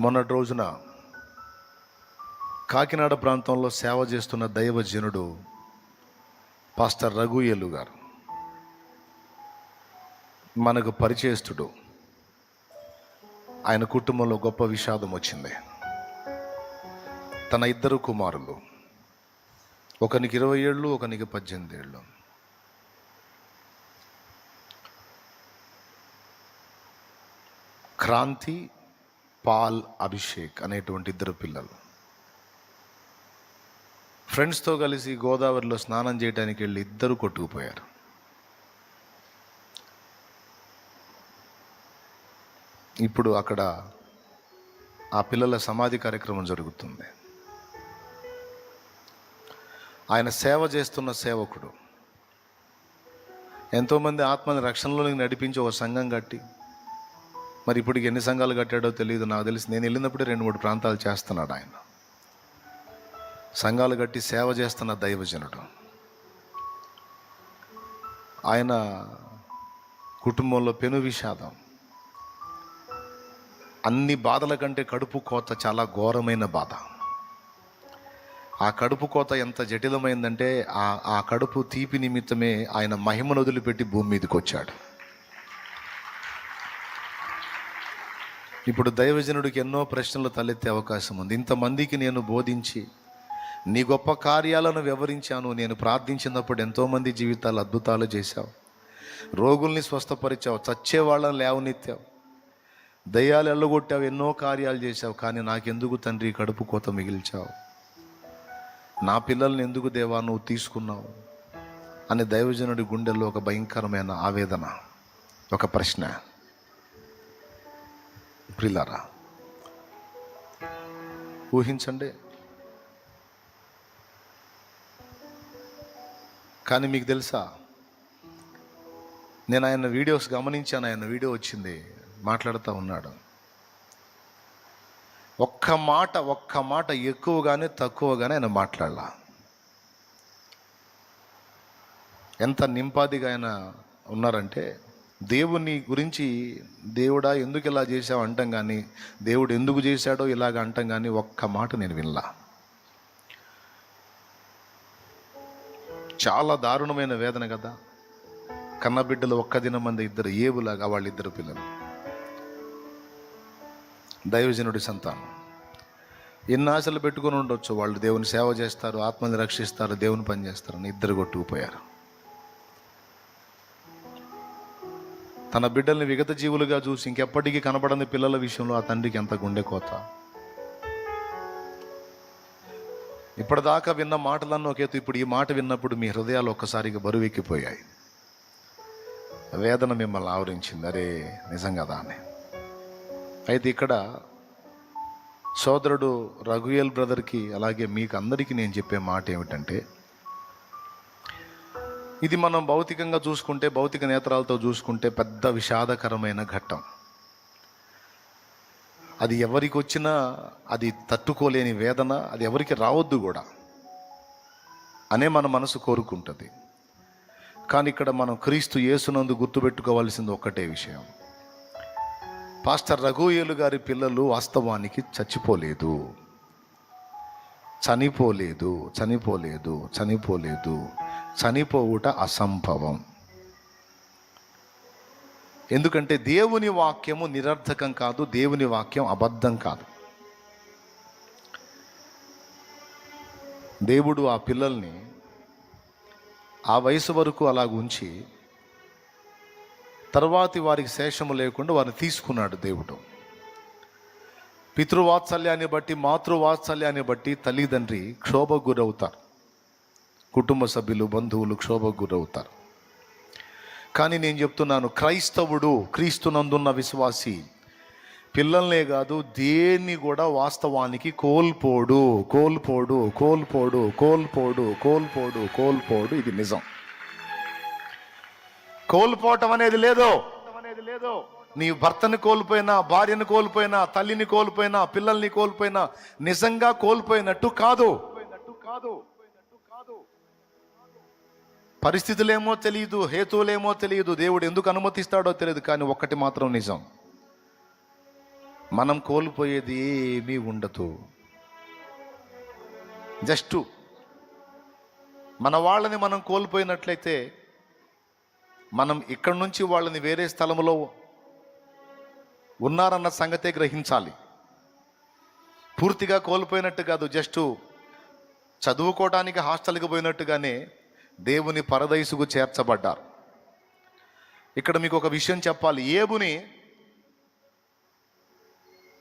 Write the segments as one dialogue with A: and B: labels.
A: మొన్నటి రోజున కాకినాడ ప్రాంతంలో సేవ చేస్తున్న దైవజనుడు పాస్టర్ రఘుయలు గారు. మనకు పరిచయస్తుడు. ఆయన కుటుంబంలో గొప్ప విషాదం వచ్చింది. తన ఇద్దరు కుమారులు. ఒకనికి ఇరవై ఏళ్ళు ఒకనికి పద్దెనిమిది ఏళ్ళు. క్రాంతి పాల్ అభిషేక్ అనేటువంటి ఇద్దరు పిల్లలు. ఫ్రెండ్స్తో కలిసి గోదావరిలో స్నానం చేయడానికి వెళ్ళి ఇద్దరు కొట్టుకుపోయారు. ఇప్పుడు అక్కడ ఆ పిల్లల సమాధి కార్యక్రమం జరుగుతుంది. ఆయన సేవ చేస్తున్న సేవకుడు. ఎంతోమంది ఆత్మని రక్షణలోకి నడిపించి ఒక సంఘం కట్టి మరి ఇప్పటికి ఎన్ని సంఘాలు కట్టాడో తెలియదు నాకు తెలిసి. నేను వెళ్ళినప్పుడే రెండు మూడు ప్రాంతాలు చేస్తున్నాడు ఆయన. సంఘాలు కట్టి సేవ చేస్తున్న దైవజనుడు. ఆయన కుటుంబంలో పెను విషాదం. అన్ని బాధల కంటే కడుపు కోత చాలా ఘోరమైన బాధ. ఆ కడుపు కోత ఎంత జటిలమైందంటే ఆ ఆ కడుపు తీపి నిమిత్తమే ఆయన మహిమను వదిలిపెట్టి భూమి మీదకి వచ్చాడు. ఇప్పుడు దైవజనుడికి ఎన్నో ప్రశ్నలు తలెత్తే అవకాశం ఉంది. ఇంతమందికి నేను బోధించి నీ గొప్ప కార్యాలను వివరించాను. నేను ప్రార్థించినప్పుడు ఎంతోమంది జీవితాలు అద్భుతాలు చేశావు. రోగుల్ని స్వస్థపరిచావు. చచ్చే వాళ్ళని లేవనెత్తావు. దయ్యాలు ఎల్లగొట్టావు. ఎన్నో కార్యాలు చేశావు. కానీ నాకెందుకు తండ్రి కడుపు కోత మిగిల్చావు? నా పిల్లల్ని ఎందుకు దేవా నువ్వు తీసుకున్నావు? అని దైవజనుడి గుండెల్లో ఒక భయంకరమైన ఆవేదన ఒక ప్రశ్న. ప్రిలారా ఊహించండి. కానీ మీకు తెలుసా నేను ఆయన వీడియోస్ గమనించాను ఆయన వీడియో వచ్చింది మాట్లాడుతూ ఉన్నాడు. ఒక్క మాట ఒక్క మాట ఎక్కువగానే తక్కువగానే ఆయన మాట్లాడాల. ఎంత నింపాదిగా ఆయన ఉన్నారంటే దేవుని గురించి దేవుడా ఎందుకు ఇలా చేసావు అంటాం కానీ దేవుడు ఎందుకు చేశాడో ఇలాగ అంటాం కానీ ఒక్క మాట నేను వినలా. చాలా దారుణమైన వేదన కదా. కన్నబిడ్డలు ఒక్క దినం మంది ఇద్దరు ఏవులాగా వాళ్ళిద్దరు పిల్లలు. దైవజనుడి సంతానం. ఎన్ని ఆశలు పెట్టుకొని ఉండొచ్చు వాళ్ళు దేవుని సేవ చేస్తారు ఆత్మని రక్షిస్తారు దేవుని పని చేస్తారు అని ఇద్దరు కొట్టుకుపోయారు. తన బిడ్డల్ని విగత జీవులుగా చూసి ఇంకెప్పటికీ కనపడని పిల్లల విషయంలో ఆ తండ్రికి ఎంత గుండె కోత. ఇప్పటిదాకా విన్న మాటలన్నీ ఒకేతు ఇప్పుడు ఈ మాట విన్నప్పుడు మీ హృదయాలు ఒక్కసారిగా బరువెక్కిపోయాయి. వేదన మిమ్మల్ని ఆవరించింది. అరే నిజం కదా అని అయితే ఇక్కడ సోదరుడు రఘుయల్ బ్రదర్కి అలాగే మీకు అందరికీ నేను చెప్పే మాట ఏమిటంటే ఇది మనం భౌతికంగా చూసుకుంటే భౌతిక నేత్రాలతో చూసుకుంటే పెద్ద విషాదకరమైన ఘట్టం. అది ఎవరికి వచ్చినా అది తట్టుకోలేని వేదన అది ఎవరికి రావద్దు కూడా అనే మన మనసు కోరుకుంటుంది. కానీ ఇక్కడ మనం క్రీస్తు యేసునందు గుర్తుపెట్టుకోవాల్సింది ఒక్కటే విషయం. పాస్టర్ రఘుయేలు గారి పిల్లలు వాస్తవానికి చచ్చిపోలేదు. చనిపోలేదు చనిపోలేదు చనిపోలేదు. చనిపోవుట అసంభవం. ఎందుకంటే దేవుని వాక్యము నిరర్థకం కాదు దేవుని వాక్యం అబద్ధం కాదు. దేవుడు ఆ పిల్లల్ని ఆ వయసు వరకు అలా ఉంచి తర్వాతి వారికి శేషము లేకుండా వారిని తీసుకున్నాడు దేవుడు. పితృవాత్సల్యాన్ని బట్టి మాతృవాత్సల్యాన్ని బట్టి తల్లిదండ్రి క్షోభ గురవుతారు కుటుంబ సభ్యులు బంధువులు క్షోభ గురవుతారు కానీ నేను చెప్తున్నాను క్రైస్తవుడు క్రీస్తునందున్న విశ్వాసి పిల్లల్నే కాదు దేన్ని కూడా వాస్తవానికి కోల్పోడు కోల్పోడు కోల్పోడు కోల్పోడు కోల్పోడు కోల్పోడు ఇది నిజం. కోల్పోవటం అనేది లేదో అనేది లేదో. నీ భర్తని కోల్పోయినా భార్యను కోల్పోయినా తల్లిని కోల్పోయినా పిల్లల్ని కోల్పోయినా నిజంగా కోల్పోయినట్టు కాదు. కాదు పరిస్థితులేమో తెలియదు హేతువులేమో తెలియదు. దేవుడు ఎందుకు అనుమతిస్తాడో తెలియదు కానీ ఒక్కటి మాత్రం నిజం. మనం కోల్పోయేది ఏమీ ఉండదు. జస్ట్ మన వాళ్ళని మనం కోల్పోయినట్లయితే మనం ఇక్కడి నుంచి వాళ్ళని వేరే స్థలంలో ఉన్నారన్న సంగతే గ్రహించాలి. పూర్తిగా కోల్పోయినట్టు కాదు జస్ట్ చదువుకోవడానికి హాస్టల్కి పోయినట్టుగానే దేవుని పరదయసుకు చేర్చబడ్డారు. ఇక్కడ మీకు ఒక విషయం చెప్పాలి. ఏబుని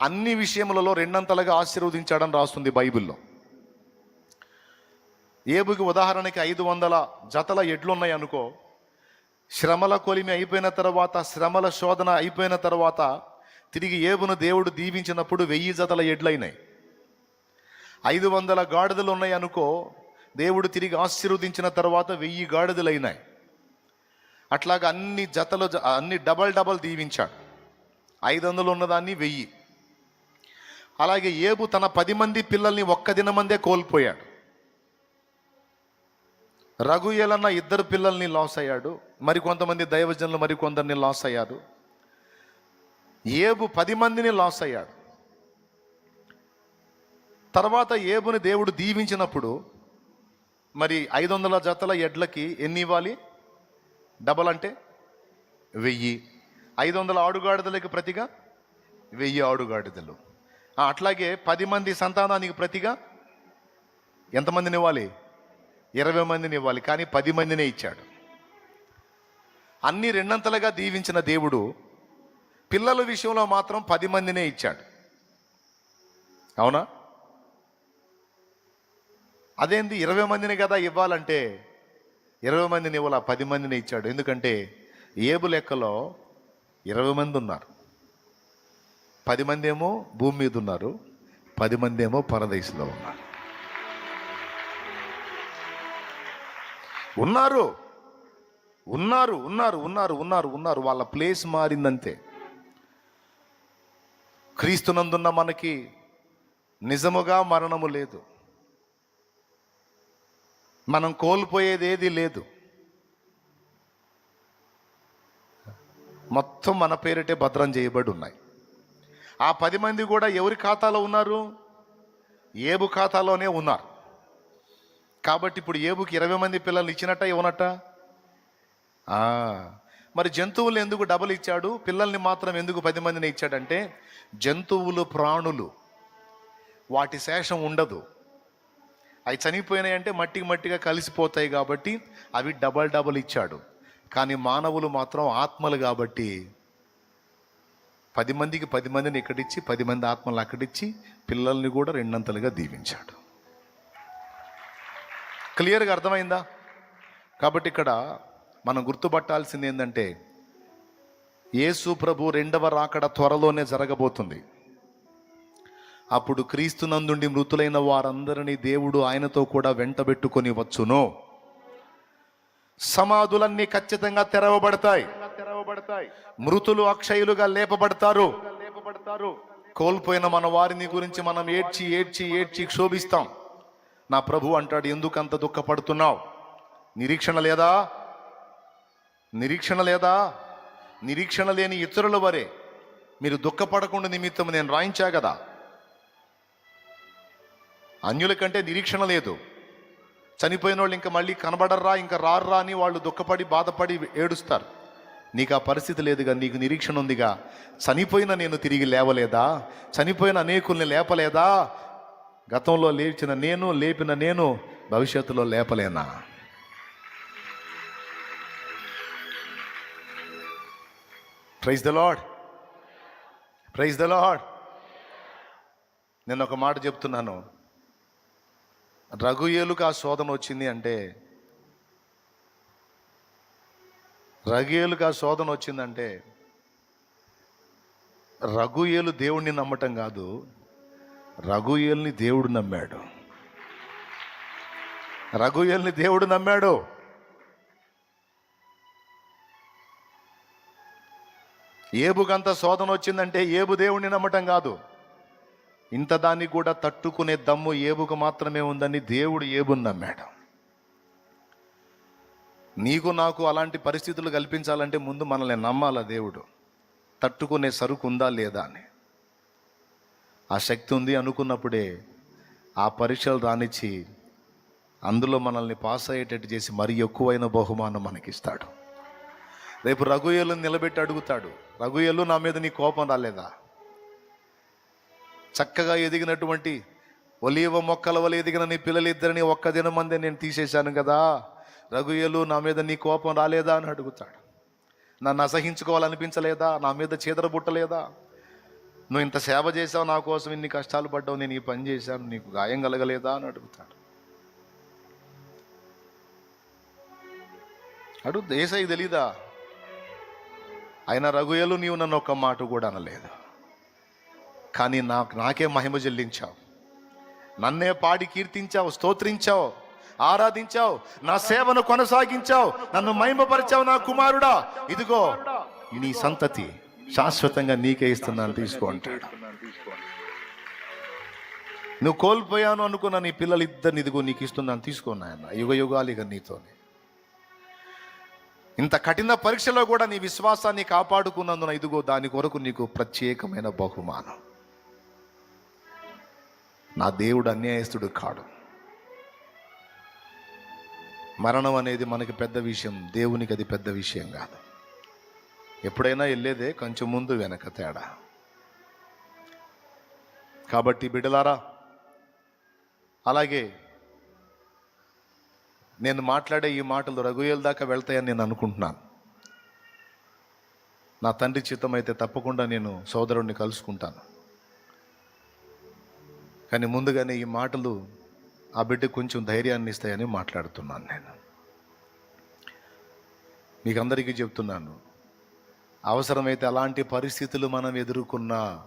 A: అన్ని విషయములలో రెండంతలుగా ఆశీర్వదించాడని రాస్తుంది బైబిల్లో. ఏబుకి ఉదాహరణకి ఐదు వందల జతల ఎడ్లున్నాయి అనుకో శ్రమల కొలిమి అయిపోయిన తర్వాత శ్రమల శోధన అయిపోయిన తర్వాత తిరిగి ఏబును దేవుడు దీవించినప్పుడు వెయ్యి జతల ఎడ్లైనాయి ఐదు వందల గాడిదలు ఉన్నాయి అనుకో దేవుడు తిరిగి ఆశీర్వదించిన తర్వాత వెయ్యి గాడిదలైనాయి. అట్లాగా అన్ని జతలు జ- అన్ని డబల్ డబల్ దీవించాడు. ఐదు వందలు ఉన్నదాన్ని వెయ్యి. అలాగే ఏబు తన పది మంది పిల్లల్ని ఒక్క దినమందే కోల్పోయాడు. రఘుయలన్న ఇద్దరు పిల్లల్ని లాస్ అయ్యాడు మరి కొంతమంది దైవజనులు మరికొందరిని లాస్ అయ్యారు ఏబు పది మందిని లాస్ అయ్యాడు. తర్వాత ఏబుని దేవుడు దీవించినప్పుడు మరి ఐదు వందల జతల ఎడ్లకి ఎన్ని ఇవ్వాలి? డబల్ అంటే వెయ్యి. ఐదు వందల ఆడుగాడిదలకి ప్రతిగా వెయ్యి ఆడుగాడిదలు. అట్లాగే పది మంది సంతానానికి ప్రతిగా ఎంతమందిని ఇవ్వాలి? ఇరవై మందిని ఇవ్వాలి కానీ పది మందినే ఇచ్చాడు. అన్ని రెండంతలుగా దీవించిన దేవుడు పిల్లల విషయంలో మాత్రం పది మందినే ఇచ్చాడు. అవునా? అదేంది ఇరవై మందిని కదా ఇవ్వాలంటే ఇరవై మందిని ఇవ్వాల? పది మందిని ఇచ్చాడు. ఎందుకంటే ఏబు లెక్కలో ఇరవై మంది ఉన్నారు. పది మంది ఏమో భూమి మీద ఉన్నారు. పది మంది ఏమో పరదేశంలో ఉన్నారు. ఉన్నారు. ఉన్నారు ఉన్నారు ఉన్నారు ఉన్నారు ఉన్నారు వాళ్ళ ప్లేస్ మారిందంతే. క్రీస్తునందున్న మనకి నిజముగా మరణము లేదు. మనం కోల్పోయేది ఏది లేదు. మొత్తం మన పేరిటే భద్రం చేయబడి ఉన్నాయి ఆ పది మంది కూడా ఎవరి ఖాతాలో ఉన్నారు? ఏబు ఖాతాలోనే ఉన్నారు. కాబట్టి ఇప్పుడు ఏబుకి ఇరవై మంది పిల్లల్ని ఇచ్చినట్ట ఇవ్వనట్ట? మరి జంతువులు ఎందుకు డబల్ ఇచ్చాడు? పిల్లల్ని మాత్రం ఎందుకు పది మందిని ఇచ్చాడంటే జంతువులు ప్రాణులు వాటి శేషం ఉండదు. అవి చనిపోయినాయి అంటే మట్టికి మట్టిగా కలిసిపోతాయి కాబట్టి అవి డబల్ డబల్ ఇచ్చాడు. కానీ మానవులు మాత్రం ఆత్మలు కాబట్టి పది మందికి పది మందిని ఇక్కడిచ్చి పది మంది ఆత్మలు అక్కడిచ్చి పిల్లల్ని కూడా రెండంతలుగా దీవించాడు. క్లియర్గా అర్థమైందా? కాబట్టి ఇక్కడ మనం గుర్తుపట్టాల్సింది ఏంటంటే యేసు ప్రభు రెండవ రాకడ త్వరలోనే జరగబోతుంది. అప్పుడు క్రీస్తునందుండి మృతులైన వారందరినీ దేవుడు ఆయనతో కూడా వెంటబెట్టుకొని వచ్చును. సమాధులన్నీ ఖచ్చితంగా తెరవబడతాయి. తెరవబడతాయి మృతులు అక్షయులుగా లేపబడతారు. లేపబడతారు కోల్పోయిన మన వారిని గురించి మనం ఏడ్చి ఏడ్చి ఏడ్చి క్షోభిస్తాం. నా ప్రభు అంటాడు ఎందుకు అంత దుఃఖపడుతున్నావు? నిరీక్షణ లేదా? నిరీక్షణ లేదా? నిరీక్షణ లేని ఇతరుల వరే మీరు దుఃఖపడకుండా నిమిత్తం నేను రాయించా కదా? అన్యుల కంటే నిరీక్షణ లేదు. చనిపోయిన వాళ్ళు ఇంకా మళ్ళీ కనబడర్రా ఇంకా రార్రా అని వాళ్ళు దుఃఖపడి బాధపడి ఏడుస్తారు. నీకు ఆ పరిస్థితి లేదుగా నీకు నిరీక్షణ ఉందిగా. చనిపోయిన నేను తిరిగి లేవలేదా? చనిపోయిన అనేకుల్ని లేపలేదా? గతంలో లేచిన నేను లేపిన నేను భవిష్యత్తులో లేపలేనా? Praise the Lord praise the Lord నేను ఒక మాట చెప్తున్నాను. రఘుయేలుకు ఆ శోధన వచ్చింది అంటే రఘుయేలుకు ఆ శోధన వచ్చిందంటే రఘుయేలు దేవుణ్ణి నమ్మటం కాదు రఘుయేల్ని దేవుడు నమ్మాడు. రఘుయేల్ని దేవుడు నమ్మాడు. ఏబుకంత శోధన వచ్చిందంటే ఏబు దేవుణ్ణి నమ్మటం కాదు. ఇంత దాన్ని కూడా తట్టుకునే దమ్ము ఏబుకు మాత్రమే ఉందని దేవుడు ఏబుని నమ్మాడు. నీకు నాకు అలాంటి పరిస్థితులు కల్పించాలంటే ముందు మనల్ని నమ్మాల దేవుడు? తట్టుకునే సరుకు ఉందా లేదా అని. ఆ శక్తి ఉంది అనుకున్నప్పుడే ఆ పరీక్షలు రానిచ్చి అందులో మనల్ని పాస్ అయ్యేటట్టు చేసి మరీ ఎక్కువైన బహుమానం మనకిస్తాడు. రేపు రఘుయలు నిలబెట్టి అడుగుతాడు. రఘుయలు నా మీద నీ కోపం రాలేదా? చక్కగా ఎదిగినటువంటి ఒలీవ మొక్కల వల్ల ఎదిగిన నీ పిల్లలిద్దరిని ఒక్క దినం మందే నేను తీసేశాను కదా. రఘుయలు నా మీద నీ కోపం రాలేదా అని అడుగుతాడు. నన్ను అసహించుకోవాలనిపించలేదా? నా మీద చీదరబుట్టలేదా నువ్వు ఇంత సేవ చేసావు నా కోసం ఇన్ని కష్టాలు పడ్డావు నేను ఈ పని చేశాను నీకు గాయం కలగలేదా అని అడుగుతాడు. అడుగు దేశాయి తెలీదా? ఆయన రఘుయలు నీవు నన్ను ఒక్క మాట కూడా అనలేదు. కానీ నాకు నాకే మహిమ చెల్లించావు. నన్నే పాడి కీర్తించావు స్తోత్రించావు ఆరాధించావు నా సేవను కొనసాగించావు నన్ను మహిమపరిచావు నా కుమారుడా. ఇదిగో నీ సంతతి శాశ్వతంగా నీకే ఇస్తున్నాను తీసుకో అంటాడు. నువ్వు కోల్పోయాను అనుకున్న నీ పిల్లలు ఇద్దరిని ఇదిగో నీకు ఇస్తున్నాను తీసుకోనాయన్న యుగ యుగాలిగా నీతోనే. ఇంత కఠిన పరీక్షలో కూడా నీ విశ్వాసాన్ని కాపాడుకున్నందున ఇదిగో దాని కొరకు నీకు ప్రత్యేకమైన బహుమానం. నా దేవుడు అన్యాయస్తుడు కాడు. మరణం అనేది మనకి పెద్ద విషయం దేవునికి అది పెద్ద విషయం కాదు. ఎప్పుడైనా వెళ్ళేదే కొంచెం ముందు వెనక తేడా. కాబట్టి బిడ్డలారా అలాగే నేను మాట్లాడే ఈ మాటలు రఘుయేల దాకా వెళ్తాయని నేను అనుకుంటున్నాను. నా తండ్రి చిత్తం అయితే తప్పకుండా నేను సోదరుణ్ణి కలుసుకుంటాను. కానీ ముందుగానే ఈ మాటలు ఆ బిడ్డకు కొంచెం ధైర్యాన్ని ఇస్తాయని మాట్లాడుతున్నాను నేను. మీకు అందరికీ చెప్తున్నాను అవసరమైతే అలాంటి పరిస్థితులు మనం ఎదుర్కొన్న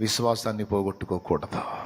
A: విశ్వాసాన్ని పోగొట్టుకోకూడదు.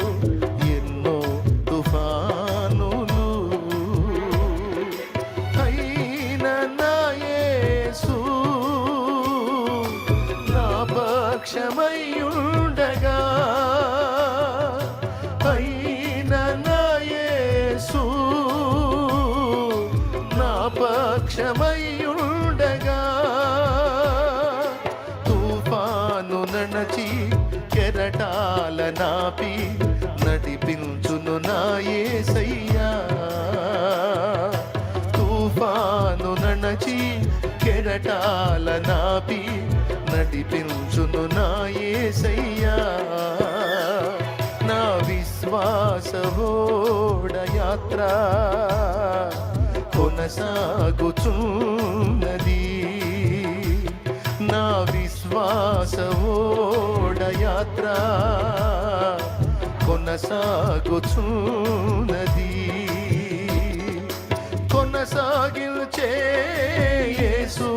A: ఏసయ్యా నా యేసయ్యా తుఫాను నడచి కెరటాల నాపి నడిపించును నా ఏసయ్యా నా విశ్వాసవోడ యాత్ర కొనసాగుచున్నది. నా విశ్వాసవోడ యాత్ర కొనసాగుచున్నది. కొనసాగిల్చే యేసు